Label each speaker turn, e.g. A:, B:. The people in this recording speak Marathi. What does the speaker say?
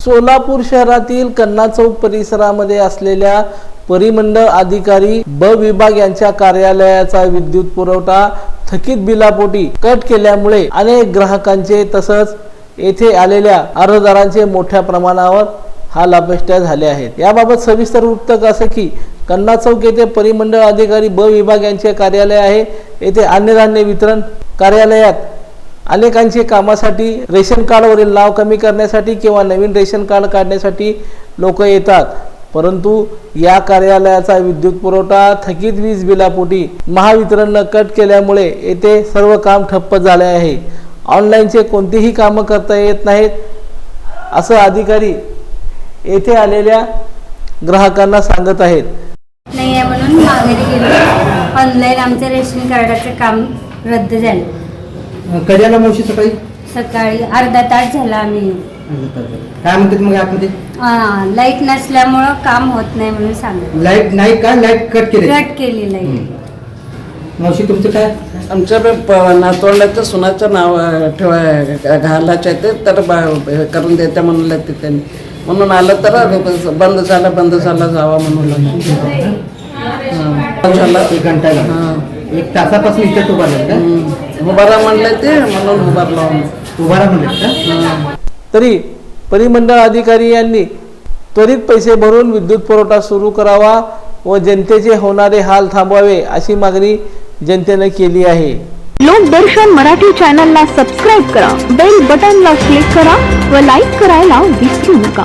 A: सोलापूर शहरातील कन्ना चौक परिसरामध्ये असलेल्या परिमंडळ अधिकारी ब विभाग यांच्या कार्यालयाचा विद्युत पुरवठा थकीत बिलापोटी कट केल्यामुळे अनेक ग्राहकांचे तसंच येथे आलेल्या अर्जदारांचे मोठ्या प्रमाणावर हाल अपेष्टा झाले आहेत. याबाबत सविस्तर वृत्त असं की कन्ना चौक येथे परिमंडळ अधिकारी ब विभाग यांचे कार्यालय आहे. येथे अन्नधान्य वितरण कार्यालयात अनेकांचे कामासाठी रेशन कार्डवरील नाव कमी करण्यासाठी किंवा नवीन रेशन कार्ड काढण्यासाठी लोक येतात. परंतु या कार्यालयाचा विद्युत पुरवठा थकीत वीज बिलापोटी महावितरणनं कट केल्यामुळे येथे सर्व काम ठप्प झाले आहे. ऑनलाईनचे कोणतेही कामं करता येत नाहीत. असं अधिकारी येथे आलेल्या ग्राहकांना सांगत आहेत.
B: नाही आहे म्हणून माघारी गेलो. ऑनलाईन आमचं रेशन कार्डाचं काम रद्द झालं.
C: कधी आला मावशी सकाळी?
B: सकाळी अर्धा तास झाला आम्ही.
C: काय म्हणतात मग आतमध्ये
B: लाइट नसल्यामुळं काम होत नाही म्हणून सांगितलं
C: लाइट नाही का? लाइट कट केले.
B: कट केली लाइट.
C: मावशी तुमचं काय?
D: आमच्या प- नातवंडाच्या सुनाचं नाव ठेवा घालायचं आहे ते तर बा- हे करून देते म्हणलं ते त्यांनी. म्हणून आलं तर बंद झाला बंद झाला जावा म्हणून झाला
C: एक घंटा झाला.
D: हां.
C: एक तासापासून इथं उभा राहिला का?
D: हम्म. उभारा म्हणलं ते म्हणून उभारलो आम्ही.
C: उभा राहा म्हणले
A: तरी परिमंडळ अधिकारी यांनी त्वरित पैसे भरून विद्युत पुरवठा सुरू करावा व जनतेचे होणारे हाल थांबवावे अशी मागणी जनतेनं केली आहे.
E: लोकदर्शन मराठी चॅनलला सबस्क्राईब करा. बेल बटनला क्लिक करा व लाईक करायला विसरू नका.